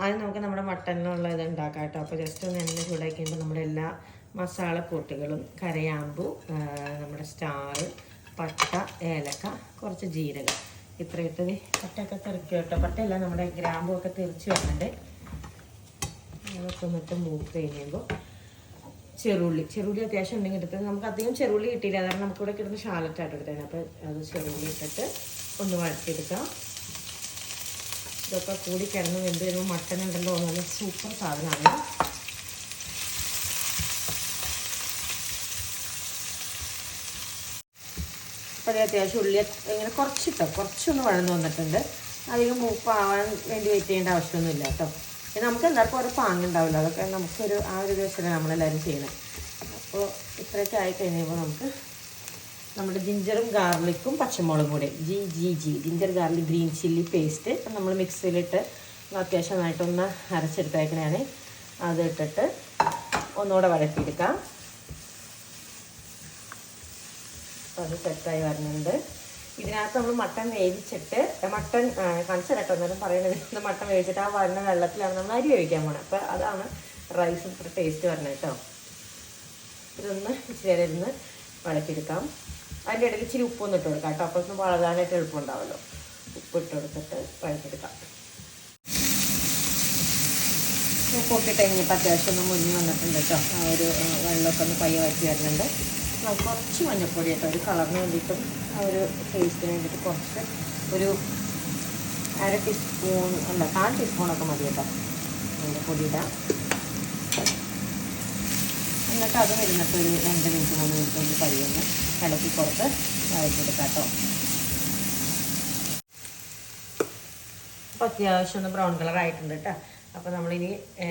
ആദ്യം നമുക്ക് നമ്മുടെ മട്ടനിലുള്ള ഇത് ഉണ്ടാക്കാം കേട്ടോ. അപ്പോൾ ജസ്റ്റ് ഒന്ന് എണ്ണ ചൂടാക്കി നമ്മുടെ എല്ലാ മസാല കൂട്ടുകളും കരയാമ്പു നമ്മുടെ സ്റ്റാർ പട്ട ഏലക്ക കുറച്ച് ജീരകം. ഇത്രയിട്ട് ദേ പട്ടയൊക്കെ തെറിക്കും കേട്ടോ. പട്ടയല്ല നമ്മുടെ ഗ്രാമ്പുമൊക്കെ തെറിച്ച് വരുന്നുണ്ട്. അതൊക്കെ എന്നിട്ട് മൂത്ത് കഴിയുമ്പോൾ ചെറുള്ളി. ചെറുള്ളി അത്യാവശ്യം ഉണ്ടെങ്കിൽ എടുത്തത് നമുക്ക് അധികം ചെറുള്ളി കിട്ടിയില്ല. അതാണ് നമുക്കിവിടെ കിട്ടുന്ന ഷാലറ്റായിട്ട് എടുത്തേനെ. അപ്പോൾ അത് ചെറുള്ളി ഇട്ടിട്ട് ഒന്ന് വഴറ്റിയെടുക്കാം. ഇതൊക്കെ കൂടി കിടന്ന് വെന്ത് വരുമ്പോൾ മട്ടൻ ഉണ്ടല്ലോ നല്ല സൂപ്പർ സാധനമാണ്. അപ്പോൾ അത് അത്യാവശ്യം ഉള്ളി ഇങ്ങനെ കുറച്ചിട്ടോ കുറച്ചൊന്ന് വഴന്ന് വന്നിട്ടുണ്ട്. അധികം മൂപ്പാവാൻ വേണ്ടി വെയിറ്റ് ചെയ്യേണ്ട ആവശ്യമൊന്നുമില്ല കേട്ടോ. നമുക്ക് എല്ലാവർക്കും ഓരോ പാങ്ങുണ്ടാവില്ല അതൊക്കെ നമുക്കൊരു ആ ഒരു ദിവസമാണ് നമ്മളെല്ലാവരും ചെയ്യുന്നത്. അപ്പോൾ ഇത്രയൊക്കെ ആയി കഴിയുമ്പോൾ നമുക്ക് നമ്മുടെ ജിഞ്ചറും ഗാർലിക്കും പച്ചമുളകും കൂടെ. G G G. Ginger garlic green chilli paste നമ്മൾ മിക്സിയിലിട്ട് അത്യാവശ്യം നന്നായിട്ടൊന്ന് അരച്ചെടുത്തേക്കണയാണ് അത് ഇട്ടിട്ട് ഒന്നുകൂടെ വഴക്കിയെടുക്കാം അത് സെറ്റായി വരുന്നുണ്ട് ഇതിനകത്ത് നമ്മൾ മട്ടൻ വേവിച്ചിട്ട് മട്ടൻ കാണിച്ചു കേട്ടോ എന്നാലും പറയുന്നത് മട്ടൺ വേവിച്ചിട്ട് ആ വരുന്ന വെള്ളത്തിലാണ് നമ്മൾ അരി വേവിക്കാൻ പോണത് അപ്പോൾ അതാണ് റൈസ് ടേസ്റ്റ് വരുന്നത് കേട്ടോ ഇതൊന്ന് ഇച്ചിരി ഇരുന്ന് വഴറ്റിയെടുക്കാം. അതിന്റെ ഇടയിൽ ഇച്ചിരി ഉപ്പൊന്ന് ഇട്ട് കൊടുക്കാം കേട്ടോ. അപ്പോൾ ഒന്ന് വളരാനായിട്ട് എളുപ്പമുണ്ടാവുമല്ലോ ഉപ്പ് ഇട്ട് കൊടുത്തിട്ട് വഴറ്റിയെടുക്കാം. ഉപ്പൊക്കെ കഴിഞ്ഞപ്പോൾ അത്യാവശ്യം ഒന്ന് മുന്നിൽ വന്നിട്ടുണ്ട് കേട്ടോ. ആ ഒരു വെള്ളമൊക്കെ ഒന്ന് പയ്യെ വറ്റി വരുന്നുണ്ട്. കുറച്ച് മഞ്ഞൾപ്പൊടി കേട്ടോ. ഒരു കളറിന് വേണ്ടിയിട്ടും ആ ഒരു ടേസ്റ്റിന് വേണ്ടിയിട്ട് കുറച്ച് ഒരു അര ടീസ്പൂൺ അല്ല കാൽ ടീസ്പൂണൊക്കെ മതി കേട്ടോ. മഞ്ഞൾപ്പൊടി ഇടാം. എന്നിട്ട് അത് വരുന്നിട്ട് ഒരു രണ്ട് മിനിറ്റ് മൂന്ന് മിനിറ്റ് കൊണ്ട് കഴിയുന്നു ഇളക്കി പുറത്ത് വഴറ്റിയെടുക്കാം കേട്ടോ. അപ്പോൾ അത്യാവശ്യം ഒന്ന് ബ്രൗൺ കളർ ആയിട്ടുണ്ട് കേട്ടോ അപ്പോൾ നമ്മളിനി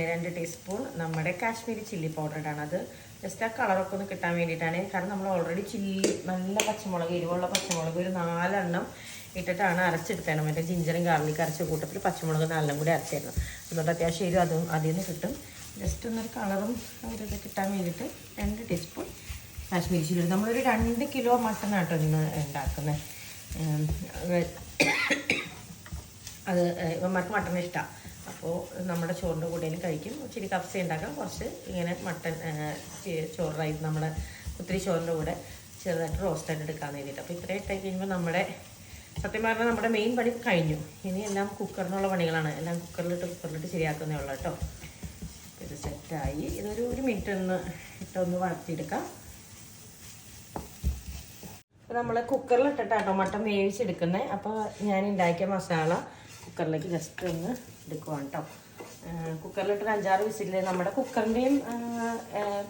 രണ്ട് ടീസ്പൂൺ നമ്മുടെ കാശ്മീരി ചില്ലി പൗഡർ ഇടാണ് അത്. ജസ്റ്റ് ആ കളറൊക്കെ ഒന്ന് കിട്ടാൻ വേണ്ടിയിട്ടാണ്. കാരണം നമ്മൾ ഓൾറെഡി ചില്ലി നല്ല പച്ചമുളക് എരിവുള്ള പച്ചമുളക് ഒരു നാലെണ്ണം ഇട്ടിട്ടാണ് അരച്ചെടുത്തേണം മറ്റേ ജിഞ്ചറും ഗാർലിക് അരച്ച കൂട്ടത്തിൽ പച്ചമുളക് നാലെണ്ണം കൂടി അരച്ചായിരുന്നു അതുകൊണ്ട് അത്യാവശ്യം എരിവ് അതും അതിൽ നിന്ന് കിട്ടും. ജസ്റ്റ് ഒന്നൊരു കളറും അവരത് കിട്ടാൻ വേണ്ടിയിട്ട് രണ്ട് ടീസ്പൂൺ കാശ്മീരി ചില്ലി നമ്മളൊരു രണ്ട് കിലോ മട്ടൺ ആട്ടോ ഇന്ന് ഉണ്ടാക്കുന്നത്. അത് ഇവന്മാർക്ക് മട്ടൺ ഇഷ്ടമാണ് അപ്പോൾ നമ്മുടെ ചോറിന്റെ കൂടെയും കഴിക്കും. ഇച്ചിരി കപ്സ ഉണ്ടാക്കാം. കുറച്ച് ഇങ്ങനെ മട്ടൺ ചോറായിട്ട് ചി- ചോറ് റൈസ് നമ്മുടെ ഒത്തിരി ചോറിന്റെ കൂടെ ചെറുതായിട്ട് റോസ്റ്റായിട്ട് എടുക്കാൻ വേണ്ടിയിട്ട് അപ്പോൾ ഇത്രയും ഇട്ടായി കഴിയുമ്പോൾ നമ്മുടെ സത്യം പറഞ്ഞാൽ നമ്മുടെ മെയിൻ പണി കഴിഞ്ഞു. ഇനി എല്ലാം കുക്കറിനുള്ള പണികളാണ്. എല്ലാം കുക്കറിലിട്ട് കുക്കറിലിട്ട് ശരിയാക്കുന്നേ ഉള്ളൂ കേട്ടോ. സെറ്റായി. ഇതൊരു ഒരു മിനിറ്റ് ഒന്ന് ഇട്ടൊന്ന് വളർത്തിയെടുക്കാം അപ്പോൾ നമ്മൾ കുക്കറിൽ ഇട്ടിട്ടാട്ടോ മട്ടൻ വേവിച്ചെടുക്കുന്നത് അപ്പോൾ ഞാൻ ഉണ്ടാക്കിയ മസാല കുക്കറിലേക്ക് ജസ്റ്റ് ഒന്ന് എടുക്കുവാണ് കേട്ടോ കുക്കറിലിട്ട് അഞ്ചാറ് വിസിൽ നമ്മുടെ കുക്കറിന്റെയും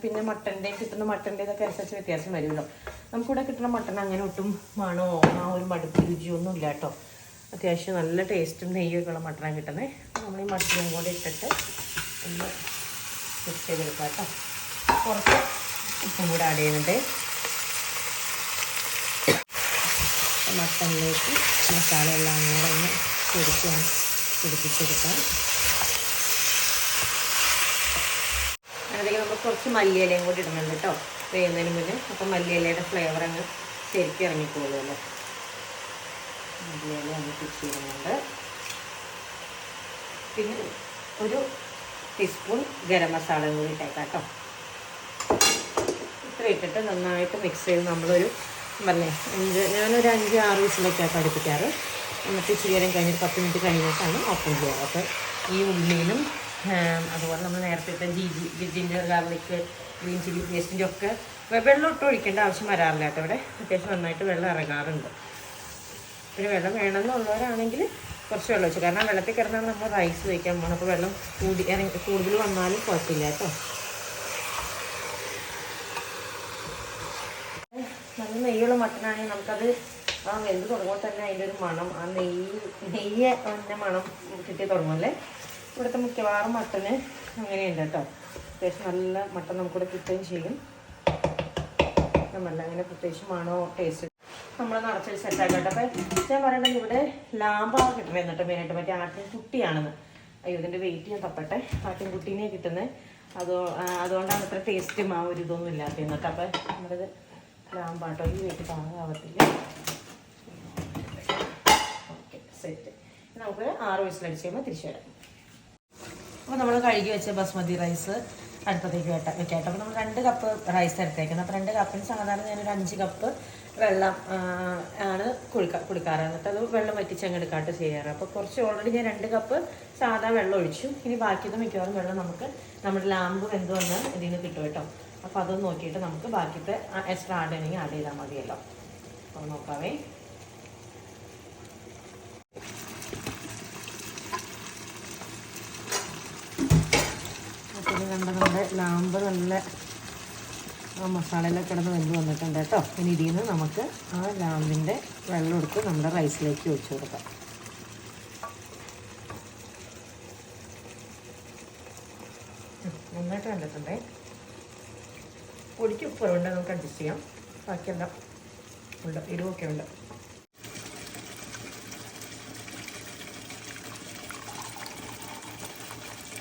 പിന്നെ മട്ടന്റെയും കിട്ടുന്ന മട്ടന്റെ ഇതൊക്കെ അനുസരിച്ച് വ്യത്യാസം വരുമല്ലോ. നമുക്കിവിടെ കിട്ടുന്ന മട്ടൺ അങ്ങനെ ഒട്ടും മണോ ആ ഒരു മടുപ്പ് രുചിയോ ഒന്നും ഇല്ല കേട്ടോ അത്യാവശ്യം നല്ല ടേസ്റ്റും നെയ്യൊക്കെയുള്ള മട്ടനാണ് കിട്ടുന്നത് നമ്മൾ ഈ മട്ടനും കൂടെ ഇട്ടിട്ട് ഒന്ന് മിക്സ് ചെയ്തെടുക്കാം കേട്ടോ. കുറച്ച് ഉപ്പും കൂടെ ആഡ് ചെയ്യുന്നുണ്ട്. മട്ടനിലേക്ക് മസാല എല്ലാം കൂടെ ഒന്ന് പിടിക്കാൻ പിടിപ്പിച്ചെടുക്കാം. അതിലേക്ക് നമ്മൾ കുറച്ച് മല്ലിയിലയും കൂടി ഇടുന്നുണ്ട് കേട്ടോ. വേവുന്നതിന് മുന്നേ. അപ്പം മല്ലിയിലയുടെ ഫ്ലേവർ അങ്ങ് ശരിക്കും ഇറങ്ങിക്കോളുമല്ലോ മല്ലിയില ഒന്ന് പിടിച്ചിടുന്നുണ്ട് പിന്നെ ഒരു ടീസ്പൂൺ ഗരം മസാലയും കൂടി ഇട്ടേക്കാം കേട്ടോ ഇത്ര ഇട്ടിട്ട് നന്നായിട്ട് മിക്സ് ചെയ്ത് നമ്മളൊരു പറഞ്ഞേ അഞ്ച് ഞാനൊരു അഞ്ച് ആറ് വിസിലൊക്കെയാണ് അടുപ്പിക്കാറ്. എന്നിട്ട് ഇച്ചിരി നേരം കഴിഞ്ഞിട്ട് പത്ത് മിനിറ്റ് കഴിഞ്ഞിട്ടാണ് ഓപ്പൺ ചെയ്യുക അപ്പോൾ ഈ ഉള്ളിയിലും അതുപോലെ നമ്മൾ നേരത്തെ ഇട്ട G G ginger garlic green chilli പേസ്റ്റിന്റെ ഒക്കെ വെള്ളം ഇട്ട് ഒഴിക്കേണ്ട ആവശ്യം വരാറില്ല കേട്ടോ ഇവിടെ. അത്യാവശ്യം നന്നായിട്ട് വെള്ളം ഇറങ്ങാറുണ്ട്. പിന്നെ വെള്ളം വേണമെന്നുള്ളവരാണെങ്കിൽ കുറച്ച് വെള്ളം ഒഴിച്ചു കാരണം വെള്ളത്തിൽ കിടന്നാണ് നമ്മൾ റൈസ് വയ്ക്കാൻ പോകണം അപ്പോൾ വെള്ളം കൂടി ഇറങ്ങി കൂടുതൽ വന്നാലും കുഴപ്പമില്ല കേട്ടോ. നല്ല നെയ്യുള്ള മട്ടനാണെങ്കിൽ നമുക്കത് ആ വെന്ത് തുടങ്ങുമ്പോൾ തന്നെ അതിന്റെ ഒരു മണം ആ നെയ്യ് നെയ്യ് അതിന്റെ മണം കിട്ടി തുടങ്ങുമല്ലേ ഇവിടുത്തെ മിക്കവാറും മട്ടന് അങ്ങനെയുണ്ട് കേട്ടോ. അത്യാവശ്യം നല്ല മട്ടൻ നമുക്കിവിടെ കിട്ടുകയും ചെയ്യും. നമ്മളെ അങ്ങനെ പ്രത്യേകിച്ച് മണോ ടേസ്റ്റ് നമ്മൾ നിറച്ച് സെറ്റാക്കട്ടെ അപ്പം ഞാൻ പറയണത് ഇവിടെ ലാമ്പാണ് കിട്ടുന്നത് എന്നിട്ട് മെയിനായിട്ട് മറ്റേ ആട്ടിൻ കുട്ടിയാണെന്ന്. അയ്യോ ഇതിന്റെ വെയിറ്റ് ഞാൻ തപ്പട്ടെ. ആട്ടിൻ കുട്ടീനെ കിട്ടുന്നത് അതോ അതുകൊണ്ടാണ് ഇത്ര ടേസ്റ്റും ആ ഒരു ഇതൊന്നും ഇല്ലാത്ത എന്നിട്ട് അപ്പം നമ്മളത് ലാമ്പാട്ടോ ഈ വെയിറ്റ് താങ്ങാവത്തില്ല സെറ്റ് നമുക്ക് ആറ് വയസ്സിലടിച്ച് കഴിയുമ്പോൾ തിരിച്ചു വരാം. അപ്പോൾ നമ്മൾ കഴുകി വെച്ച ബസ്മതി റൈസ് അടുപ്പത്തേക്ക് വെട്ട വെക്കാട്ടോ. അപ്പോൾ നമ്മൾ രണ്ട് കപ്പ് റൈസ് എടുത്തേക്കുന്നത് അപ്പോൾ രണ്ട് കപ്പിന് സാധാരണ ഞാനൊരു അഞ്ച് കപ്പ് വെള്ളം ആണ് കുടിക്ക കുടിക്കാറ്. എന്നിട്ട് അത് വെള്ളം വറ്റിച്ചങ്ങെടുക്കാട്ട് ചെയ്യാറ്. അപ്പോൾ കുറച്ച് ഓൾറെഡി ഞാൻ രണ്ട് കപ്പ് സാധാ വെള്ളം ഒഴിച്ചു. ഇനി ബാക്കിയത് മിക്കവാറും വെള്ളം നമുക്ക് നമ്മുടെ ലാമ്പ് എന്ത് വന്നാൽ ഇതിൽ നിന്ന് കിട്ടും കേട്ടോ. അപ്പോൾ അതൊന്ന് നോക്കിയിട്ട് നമുക്ക് ബാക്കിയത്തെ എക്സ്ട്രാ ആഡ് ചെയ്യണമെങ്കിൽ ആഡ് ചെയ്താൽ മതിയല്ലോ. അപ്പോൾ നോക്കാവേ അപ്പോൾ ഇത് കണ്ട നമ്മുടെ ലാമ്പ് നല്ല ആ മസാലയിലൊക്കെ കിടന്ന് വെന്ത് വന്നിട്ടുണ്ട് കേട്ടോ. ഇനി ഇതിൽ നിന്ന് നമുക്ക് ആ ലാമ്പിന്റെ വെള്ളം എടുത്ത് നമ്മുടെ റൈസിലേക്ക് ഒഴിച്ചു കൊടുക്കാം. നന്നായിട്ട് കണ്ടിട്ടുണ്ടേ പൊടിക്ക് ഉപ്പുണ്ട് നമുക്ക് അഡ്ജസ്റ്റ് ചെയ്യാം. ബാക്കിയെല്ലാം ഉണ്ട് എരിവൊക്കെ ഉണ്ട്.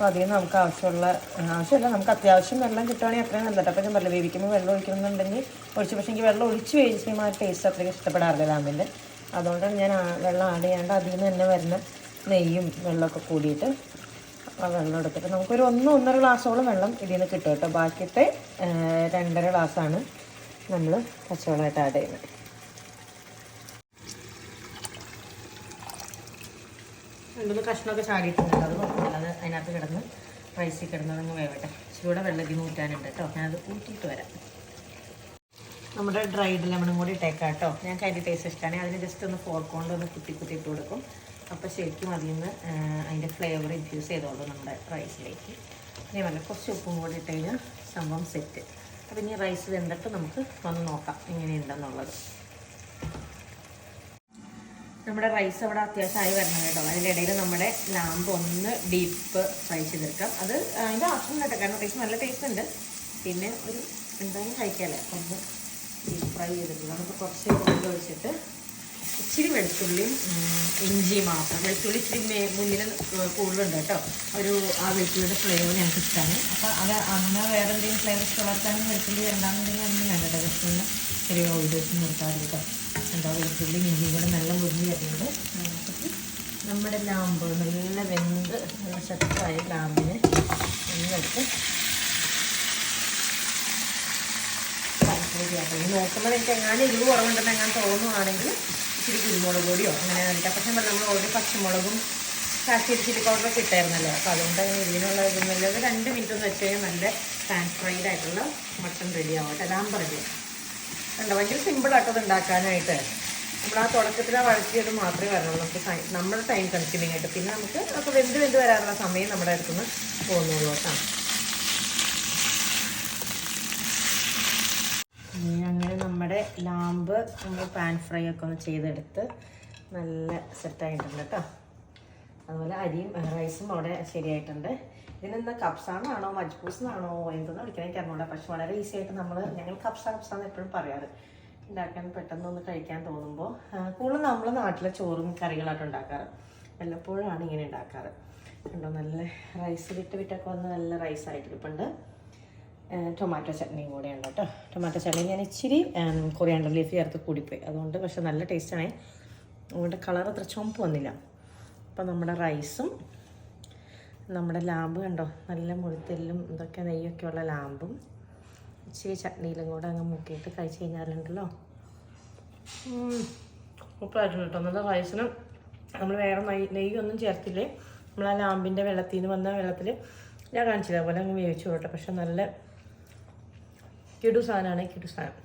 അപ്പോൾ അതിൽ നിന്ന് നമുക്ക് ആവശ്യമുള്ള ആവശ്യമില്ല നമുക്ക് അത്യാവശ്യം വെള്ളം കിട്ടുകയാണെങ്കിൽ അത്രയും നല്ലത്. അപ്പോൾ ഞാൻ പറഞ്ഞു വേവിക്കുമ്പോൾ വെള്ളം ഒഴിക്കണമെന്നുണ്ടെങ്കിൽ ഒഴിച്ച് പക്ഷേ എനിക്ക് വെള്ളം ഒഴിച്ച് കഴിഞ്ഞാൽ ആ ടേസ്റ്റ് അത്രയ്ക്ക് ഇഷ്ടപ്പെടാറില്ല ലാമ്പിന്റെ അതുകൊണ്ടാണ് ഞാൻ വെള്ളം ആഡ് ചെയ്യാണ്ട് അതിൽ നിന്ന് തന്നെ വരുന്ന നെയ്യും വെള്ളമൊക്കെ കൂടിയിട്ട് വെള്ളം എടുത്തിട്ട് നമുക്കൊരു ഒന്ന് ഒന്നര ഗ്ലാസ്സോളം വെള്ളം ഇതിൽ നിന്ന് കിട്ടും കേട്ടോ. ബാക്കിയത്തെ രണ്ടര ഗ്ലാസ്സാണ് നമ്മൾ പച്ചവെള്ളമായിട്ട് ആഡ് ചെയ്യുന്നത്. രണ്ടൊന്ന് കഷ്ണമൊക്കെ ചാടിയിട്ടുണ്ട്. അത് കുഴപ്പമില്ല അത് അതിനകത്ത് കിടന്ന് റൈസിൽ കിടന്നതങ്ങ് വേവട്ടെ. ഇച്ചിരൂടെ വെള്ളത്തിൽ ഊറ്റാനുണ്ട് കേട്ടോ. ഞാനത് ഊറ്റിയിട്ട് വരാം. നമ്മുടെ ഡ്രൈഡ് ലെമണും കൂടി ഇട്ടേക്കാം കേട്ടോ. ഞാൻ കരി ടേസ്റ്റ് ഇഷ്ടമാണ് അതിന് ജസ്റ്റ് ഒന്ന് ഫോർക്ക് കൊണ്ട് ഒന്ന് കുത്തി കുത്തി ഇട്ട് കൊടുക്കും. അപ്പോൾ ശരിക്കും അതിൽ നിന്ന് അതിന്റെ ഫ്ലേവർ ഇൻഫ്യൂസ് ചെയ്തോളൂ നമ്മുടെ റൈസിലേക്ക് വല്ല കുറച്ച് ഉപ്പും കൂടി ഇട്ട് കഴിഞ്ഞാൽ സംഭവം സെറ്റ് അപ്പം ഇനി റൈസ് വെന്തിട്ട് നമുക്ക് വന്ന് നോക്കാം എങ്ങനെയുണ്ടെന്നുള്ളത്. നമ്മുടെ റൈസ് അവിടെ അത്യാവശ്യമായി വരണം കേട്ടോ. അതിന്റെ ഇടയിൽ നമ്മുടെ ലാമ്പ് ഒന്ന് ഡീപ്പ് ഫ്രൈ ചെയ്തെടുക്കാം. അത് അതിന്റെ ആവശ്യമില്ല കേട്ടോ. കാരണം ടേസ്റ്റ് നല്ല ടേസ്റ്റ് ഉണ്ട്. പിന്നെ ഒരു എന്തായാലും കഴിക്കാമല്ലേ ഒന്ന് ഡീപ്പ് ഫ്രൈ ചെയ്തിട്ട് നമുക്ക് കുറച്ച് വെള്ളം വെച്ചിട്ട് ഇച്ചിരി വെളുത്തുള്ളിയും ഇഞ്ചി മാത്രം. വെളുത്തുള്ളി ഇച്ചിരി മുന്നിൽ കൂടുതലുണ്ട് കേട്ടോ. ഒരു ആ വെളുത്തുള്ളിയുടെ ഫ്ലേവർ ഞങ്ങൾക്ക് ഇഷ്ടമാണ് അപ്പോൾ അത് അന്ന് വേറെ എന്തെങ്കിലും ഫ്ലേവർ ഇഷ്ടമാക്കാനും വെളുത്തുള്ളി വേണ്ടാന്നുണ്ടെങ്കിൽ അന്ന് വേണ്ട ജസ്റ്റ് ഒന്ന് ചെറിയ ഓയിൽ വെച്ച് നിർത്താതെ കേട്ടോ എന്താ വെളുത്തുള്ളി ഇഞ്ചിയും കൂടെ നല്ല മുരിഞ്ഞ് നമുക്ക് നമ്മുടെ ലാമ്പ് നല്ല വെന്ത് നല്ല ശക്തമായ ലാമ്പിന് എന്നിട്ട് നോക്കുമ്പോൾ എനിക്ക് എങ്ങാനും എരിവ് കുറവുണ്ടെന്ന് എങ്ങനെ തോന്നുവാണെങ്കിൽ ഇച്ചിരി കുരുമുളക് പൊടിയോ അങ്ങനെ കഴിക്കാം പക്ഷേ നമ്മൾ ഓൾറെഡി പച്ചമുളകും കാശ്മീരി ചില്ലി പൗഡറൊക്കെ ഇട്ടായിരുന്നല്ലോ. അപ്പോൾ അതുകൊണ്ട് എരിവിനുള്ള ഇതൊന്നുമില്ല രണ്ട് മിനിറ്റ് ഒന്ന് വെച്ച് കഴിഞ്ഞാൽ നല്ല ഫ്രൈഡ് ആയിട്ടുള്ള മട്ടൺ റെഡി ആവട്ടെ. ലാമ്പ് റെഡി കണ്ടോ? ഭയങ്കര സിമ്പിളായിട്ട് അത് ഉണ്ടാക്കാനായിട്ട്. നമ്മൾ ആ തുടക്കത്തിൽ ആ വഴറ്റിയത് മാത്രമേ വരണുള്ളൂ. നമുക്ക് നമ്മുടെ ടൈം കൺസ്യൂമിങ് ആയിട്ട്. പിന്നെ നമുക്ക് അപ്പോൾ വെന്ത് വെന്ത് വരാനുള്ള സമയം നമ്മുടെ അടുത്തുനിന്ന് പോകുന്നുള്ളൂ കേട്ടോ. അങ്ങനെ നമ്മുടെ ലാമ്പ് നമ്മൾ പാൻ ഫ്രൈ ഒക്കെ ഒന്ന് ചെയ്തെടുത്ത് നല്ല സെറ്റായിട്ടുണ്ട് കേട്ടോ. അതുപോലെ അരിയും റൈസും അവിടെ ശരിയായിട്ടുണ്ട്. ഇതിനെന്താ മജ്ബൂസ് മജ്ബൂസ്ന്നാണോ എന്തെന്ന് വിളിക്കാൻ എനിക്ക് അറിഞ്ഞൂടാ. പക്ഷെ വളരെ ഈസി ആയിട്ട് നമ്മൾ ഞങ്ങൾ കപ്സ കപ്സാന്ന് എപ്പോഴും പറയാറ്. ഉണ്ടാക്കാൻ പെട്ടെന്ന് ഒന്ന് കഴിക്കാൻ തോന്നുമ്പോൾ കൂടുതലും നമ്മൾ നാട്ടിലെ ചോറും കറികളായിട്ട് ഉണ്ടാക്കാറ്. വല്ലപ്പോഴാണ് ഇങ്ങനെ ഉണ്ടാക്കാറ്. കണ്ടോ നല്ല റൈസ് വിട്ട് വിട്ടൊക്കെ വന്ന് നല്ല റൈസ് ആയിട്ട് ടൊമാറ്റോ ചട്നിയും കൂടെ ഉണ്ട് കേട്ടോ. ടൊമാറ്റോ ചട്നി ഞാൻ ഇച്ചിരി കൊറിയാണ്ടർ ലീഫ് ചേർത്ത് കൂടിപ്പോയി. അതുകൊണ്ട് പക്ഷെ നല്ല ടേസ്റ്റാണ് അതുകൊണ്ട് കളർ അത്ര ചുമപ്പ് വന്നില്ല. അപ്പം നമ്മുടെ റൈസും നമ്മുടെ ലാമ്പ് കണ്ടോ? നല്ല മുഴുത്തെല്ലും ഇതൊക്കെ നെയ്യൊക്കെ ഉള്ള ലാമ്പും. ഇച്ചിരി ചട്നിയിലും കൂടെ അങ്ങ് മുക്കിയിട്ട് കഴിച്ച് കഴിഞ്ഞാലുണ്ടല്ലോ. ഉപ്പായിട്ടുണ്ട് കേട്ടോ നല്ല റൈസിന് നമ്മൾ വേറെ നെയ് നെയ്യൊന്നും ചേർത്തില്ലേ? നമ്മൾ ആ ലാമ്പിന്റെ വെള്ളത്തിൽ നിന്ന് വന്ന വെള്ളത്തിൽ ഞാൻ കാണിച്ചില്ല. അതുപോലെ അങ്ങ് വേവിച്ചു കേട്ടോ പക്ഷെ നല്ല കിടു സാധനമാണ് കിടു സാധനം.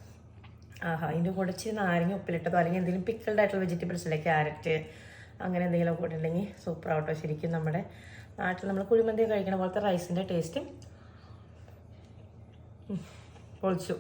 ആഹാ അതിന്റെ കൂടെ ഇച്ചിരി നാരങ്ങ ഉപ്പിലിട്ടതോ? അല്ലെങ്കിൽ എന്തെങ്കിലും പിക്കിൾഡ് ആയിട്ടുള്ള വെജിറ്റബിൾസ് അല്ലെ? ക്യാരറ്റ് അങ്ങനെ എന്തെങ്കിലും ഒക്കെ ഇട്ടിട്ടുണ്ടെങ്കിൽ സൂപ്പർ ആവട്ടോ ശരിക്കും നമ്മുടെ നാട്ടിൽ നമ്മൾ കുഴിമന്തി കഴിക്കണ പോലത്തെ റൈസിന്റെ ടേസ്റ്റ് പൊളിച്ചു.